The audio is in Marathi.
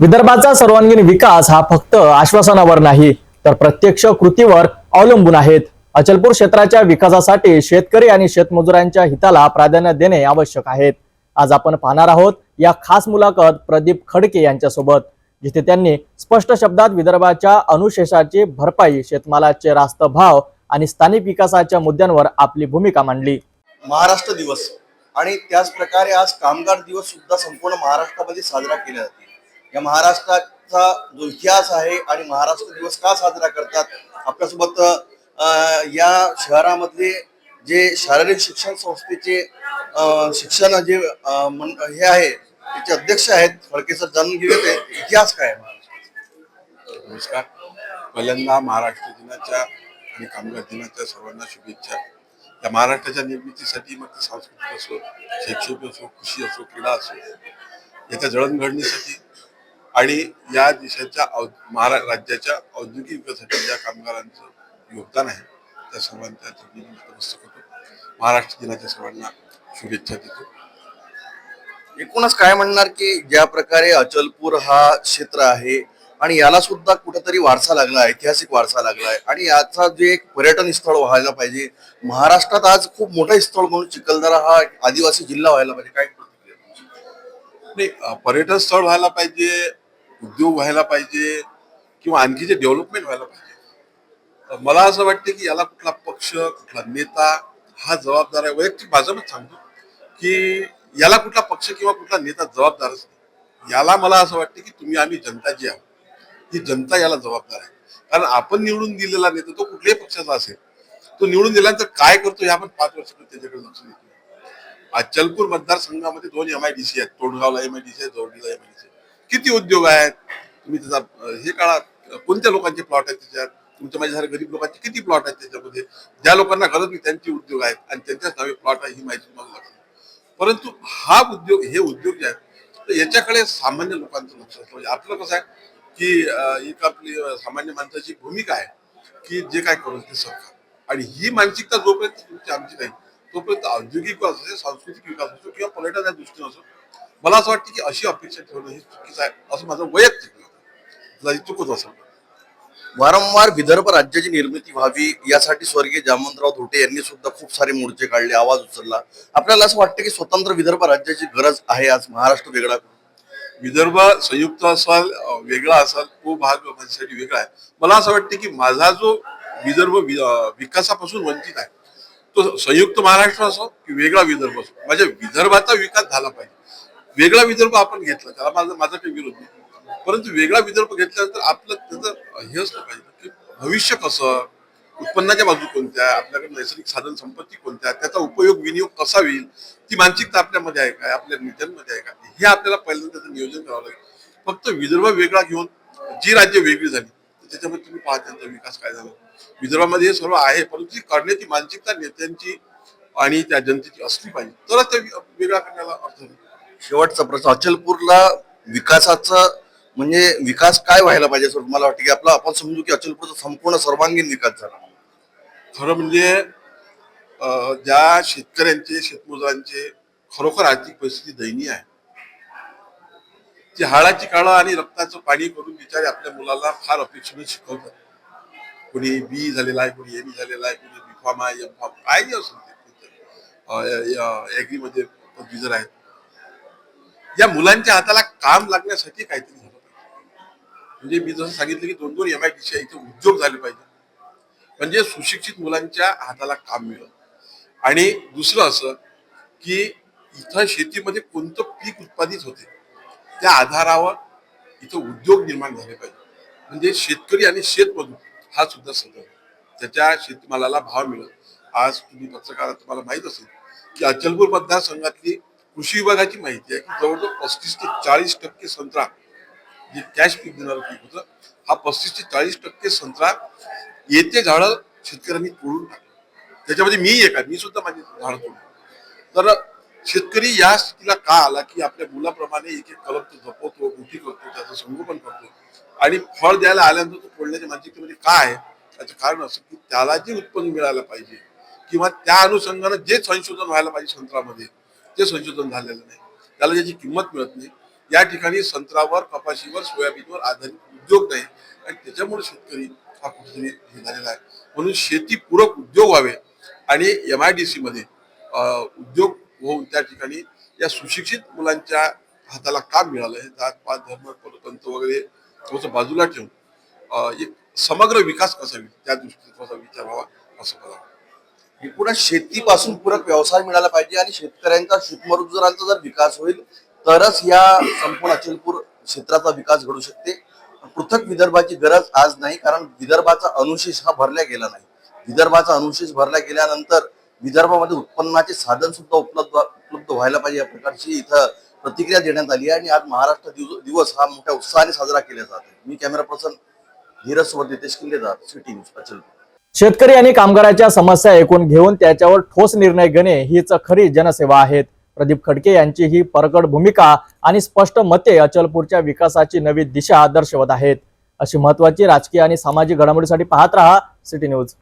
विदर्भाचा सर्वांगीण विकास हा फक्त आश्वासनावर नाही तर प्रत्यक्ष कृतीवर अवलंबून आहेत. अचलपूर क्षेत्राच्या विकासासाठी शेतकरी आणि शेतमजुरांच्या हिताला प्राधान्य देणे आवश्यक आहे. आज आपण पाहणार आहोत या खास मुलाखत प्रदीप खडके यांच्यासोबत जिथे त्यांनी स्पष्ट शब्दात विदर्भाच्या अनुशेषाची भरपाई शेतमालाचे रास्त भाव आणि स्थानिक विकासाच्या मुद्द्यांवर आपली भूमिका मांडली. महाराष्ट्र दिवस आणि त्याच प्रकारे आज कामगार दिवस सुद्धा संपूर्ण महाराष्ट्रामध्ये साजरा केला जाते. या महाराष्ट्राचा जो इतिहास आहे आणि महाराष्ट्र दिवस का साजरा करतात? आपल्यासोबत या शहरामधले जे शारीरिक शिक्षण संस्थेचे शिक्षण जे मन- हे आहे त्याचे अध्यक्ष आहेत फडके सर जाणून घेऊयात ते. इतिहास काय आहे महाराष्ट्राचा? नमस्कार. पहिल्यांदा महाराष्ट्र दिनाच्या आणि कामगार दिनाच्या सर्वांना शुभेच्छा. या महाराष्ट्राच्या निर्मितीसाठी मग ते सांस्कृतिक असो शैक्षणिक असो कृषी असो क्रीडा असो याच्या जळणघडणीसाठी आणि या देशाच्या औ- महारा राज्याच्या औद्योगिक विकासासाठी ज्या कामगारांचं योगदान आहे त्या सर्वांच्या महाराष्ट्र दिनाच्या सर्वांना शुभेच्छा देतो. एकूणच काय म्हणणार की ज्या प्रकारे अचलपूर हा क्षेत्र आहे आणि याला सुद्धा कुठेतरी वारसा लागला आहे ऐतिहासिक वारसा लागला आहे आणि याचा जे एक पर्यटन स्थळ व्हायला पाहिजे. महाराष्ट्रात आज खूप मोठं स्थळ म्हणून चिखलदरा हा आदिवासी जिल्हा व्हायला पाहिजे. काय? नाही पर्यटन स्थळ व्हायला पाहिजे उद्योग व्हायला पाहिजे किंवा आणखी जे डेव्हलपमेंट व्हायला पाहिजे. तर मला असं वाटतं की याला कुठला पक्ष कुठला नेता हा जबाबदार आहे. वैयक्तिक माझं मत सांगतो की याला कुठला पक्ष किंवा कुठला नेता जबाबदारच नाही. याला मला असं वाटतं की तुम्ही आम्ही जनता जी आहोत ही जनता याला जबाबदार आहे. कारण आपण निवडून दिलेला नेता तो कुठल्याही पक्षाचा असेल. तो निवडून दिल्यानंतर काय करतो हे आपण पाच वर्षापूर्वी त्याच्याकडे लक्ष देतो अचलपूर मतदारसंघामध्ये दोन एम आय डी सी आहेत. तोंडगावला एम आय डी सी आहे जोडीला एम आय डी सी किती उद्योग आहेत? तुम्ही त्याचा हे काढा. कोणत्या लोकांचे प्लॉट आहेत त्याच्यात? तुमच्या माझ्यासारख्या गरीब लोकांचे किती प्लॉट आहेत त्याच्यामध्ये? ज्या लोकांना गरज नाही त्यांचे उद्योग आहेत आणि त्यांच्याच नावे प्लॉट आहे ही माहिती तुम्हाला लागते परंतु हा उद्योग हे उद्योग जे आहेत तर याच्याकडे सामान्य लोकांचं लक्ष असतं. म्हणजे आपलं कसं आहे की एक आपली सामान्य माणसाची भूमिका आहे की जे काय करू ते सरकार. आणि ही मानसिकता जोपर्यंत तुमची आमची नाही तोपर्यंत औद्योगिक विकास असेल सांस्कृतिक विकास असो किंवा पर्यटनाच्या दृष्टीने असो मला असं वाटतं की अशी अपेक्षा ठेवणं हे चुकीचं आहे असं माझं वैयक्तिक चुकत तर. वारंवार विदर्भ राज्याची निर्मिती व्हावी यासाठी स्वर्गीय जामवंतराव धोटे यांनी सुद्धा खूप सारे मोर्चे काढले आवाज उचलला आपल्याला असं वाटतं की स्वतंत्र विदर्भ राज्याची गरज आहे आज महाराष्ट्र वेगळा करून. विदर्भ संयुक्त असाल वेगळा असाल तो भाग माझ्यासाठी वेगळा आहे मला असं वाटतं की माझा जो विदर्भ विकासापासून वंचित आहे तो संयुक्त महाराष्ट्र असो की वेगळा विदर्भ असो माझ्या विदर्भाचा विकास झाला पाहिजे वेगळा विदर्भ आपण घेतला त्याला माझा माझा काही विरोध नाही. परंतु वेगळा विदर्भ घेतल्यानंतर आपलं त्याचं हे असलं पाहिजे की भविष्य कसं उत्पन्नाच्या बाजू कोणत्या आपल्याकडे नैसर्गिक साधन संपत्ती कोणत्या त्याचा उपयोग विनियोग कसा होईल ती मानसिकता आपल्यामध्ये आहे काय आपल्या नेत्यांमध्ये आहे का हे आपल्याला पहिल्यांदा त्याचं नियोजन करावं लागेल. फक्त विदर्भ वेगळा घेऊन जी राज्य वेगळी झाली तर त्याच्यामध्ये तुम्ही पाहा त्यांचा विकास काय झाला. विदर्भामध्ये हे सर्व आहे परंतु ती करण्याची मानसिकता नेत्यांची आणि त्या जनतेची असली पाहिजे तरच ते वेगळा करण्याला अर्थ नाही शेवटचा प्रश्न अचलपूरला विकासाचं म्हणजे विकास काय व्हायला पाहिजे सर मला वाटतं की आपला आपण समजू की अचलपूरचा संपूर्ण सर्वांगीण विकास झाला खरं म्हणजे ज्या शेतकऱ्यांचे शेतमजुरांचे खरोखर आर्थिक परिस्थिती दयनीय आहे ती हाडाची काळं आणि रक्ताचं पाणी करून बिचारे आपल्या मुलाला फार अपेक्षेने शिकवतात कोणी बी झालेला आहे कोणी एम झालेला आहे कोणी बी फॉर्म आहे एम फॉर्म काही असेल ऍग्रीमध्ये पदवीधर आहेत या मुलांच्या हाताला काम लागण्यासाठी काहीतरी झालं पाहिजे. म्हणजे मी जसं सांगितलं की दोन दोन एम आय टी इथे उद्योग झाले पाहिजे. म्हणजे सुशिक्षित मुलांच्या हाताला काम मिळत आणि दुसरं असं की इथं शेतीमध्ये कोणतं पीक उत्पादित होते त्या आधारावर इथं उद्योग निर्माण झाले पाहिजे. म्हणजे शेतकरी आणि शेतमजूर हा सुद्धा सदर त्याच्या शेतमालाला भाव मिळत आज तुम्ही पत्रकारात तुम्हाला माहीत असेल की अचलपूर मतदारसंघातली कृषी विभागाची माहिती आहे की जवळजवळ पस्तीस ते चाळीस टक्के संत्रा जे कॅश पीक देणारं पीक होतं हा पस्तीस ते चाळीस टक्के संत्रा येते झाडं शेतकऱ्यांनी तोडून टाकलं. त्याच्यामध्ये मी एक आहे मी सुद्धा माझी झाडं तोडली तर शेतकरी या स्थितीला का आला की आपल्या मुलाप्रमाणे एक एक कलम तो जपवतो मोठी करतो त्याचं संगोपन करतो आणि फळ द्यायला आल्यानंतर तो तोडण्याच्या मानसिकतेमध्ये काय आहे? त्याचं कारण असं की त्याला जे उत्पन्न मिळायला पाहिजे किंवा त्या अनुषंगानं जे संशोधन व्हायला पाहिजे संत्रामध्ये ते संशोधन झालेलं नाही. त्याला ज्याची किंमत मिळत नाही. या ठिकाणी संत्रावर कपाशीवर सोयाबीनवर आधारित उद्योग नाही. आणि त्याच्यामुळे शेतकरी हा कुठेतरी हे झालेला आहे. म्हणून शेतीपूरक उद्योग व्हावे आणि एम आय डी सीमध्ये उद्योग होऊन त्या ठिकाणी या सुशिक्षित मुलांच्या हाताला काम मिळालं. हे जात पात धर्म पंत वगैरे थोडंसं बाजूला ठेवून एक समग्र विकास कसा होईल त्या दृष्टीने थोडासा विचार व्हावा असं मला वाटतं. एकूणच शेतीपासून पूरक व्यवसाय मिळाला पाहिजे आणि शेतकऱ्यांचा शेतमजुरांचा जर विकास होईल तरच या संपूर्ण अचलपूर क्षेत्राचा विकास घडू शकते. पृथक विदर्भाची गरज आज नाही कारण विदर्भाचा अनुशेष हा भरला गेला नाही. विदर्भाचा अनुशेष भरला गेल्यानंतर विदर्भामध्ये उत्पन्नाचे साधन सुद्धा उपलब्ध उपलब्ध व्हायला पाहिजे या प्रकारची इथं प्रतिक्रिया देण्यात आली आहे आणि आज महाराष्ट्र दिवस हा मोठ्या उत्साहाने साजरा केला जात आहे. मी कॅमेरा पर्सन धीरज सोबत नितेश किल्लेदार सिटी न्यूज अचलपूर. शेतकरी आणि कामगाराच्या समस्या ऐकून घेऊन त्याच्यावर ठोस निर्णय घेणे हीच खरी जनसेवा आहेत. प्रदीप खडके यांची ही परकड भूमिका आणि स्पष्ट मते अचलपूरच्या विकासाची नवी दिशा दर्शवत आहेत. अशी महत्वाची राजकीय आणि सामाजिक घडामोडीसाठी पाहत रहा सिटी न्यूज.